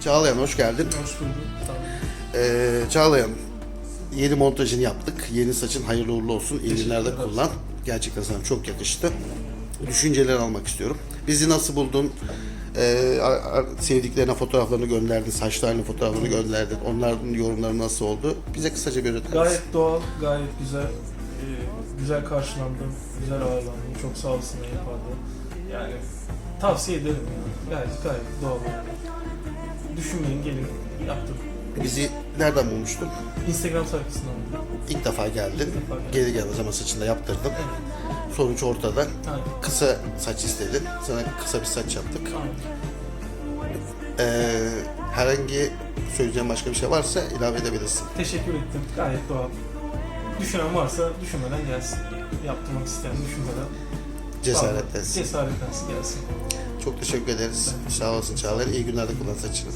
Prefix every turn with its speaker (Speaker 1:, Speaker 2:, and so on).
Speaker 1: Çağlayan hoş geldin.
Speaker 2: Hoş bulduk. Tamam.
Speaker 1: Ee, Çağlayan yeni montajını yaptık. Yeni saçın hayırlı uğurlu olsun.
Speaker 2: Ederim.
Speaker 1: kullan. Gerçekten sana çok yakıştı. Düşünceler almak istiyorum. Bizi nasıl buldun? Ee, sevdiklerine fotoğraflarını gönderdin, saçlarının fotoğraflarını gönderdin. Onların yorumları nasıl oldu? Bize kısaca bir öğretir?
Speaker 2: Gayet doğal, gayet güzel. Ee, güzel karşılandım, güzel ağırlandım. Çok sağ yapardı. Yani tavsiye ederim yani. Gayet gayet doğal yani. Düşünmeyin gelin yaptım.
Speaker 1: Bizi nereden bulmuştun?
Speaker 2: Instagram sayfasından buldum.
Speaker 1: İlk defa geldin.
Speaker 2: İlk defa geldim.
Speaker 1: Geri geldiğin zaman saçını da yaptırdın.
Speaker 2: Evet.
Speaker 1: Sonuç ortada.
Speaker 2: Aynen.
Speaker 1: Kısa saç istedin. Sana kısa bir saç yaptık.
Speaker 2: Aynen.
Speaker 1: Ee, herhangi söyleyeceğim başka bir şey varsa ilave edebilirsin.
Speaker 2: Teşekkür ettim. Gayet doğal. Düşünen varsa düşünmeden gelsin. Yaptırmak isteyen düşünmeden.
Speaker 1: Cesaretlensin.
Speaker 2: Cesaretlensin gelsin.
Speaker 1: Çok teşekkür ederiz. Sağ olasın Çağlar. İyi günlerde kullan saçını.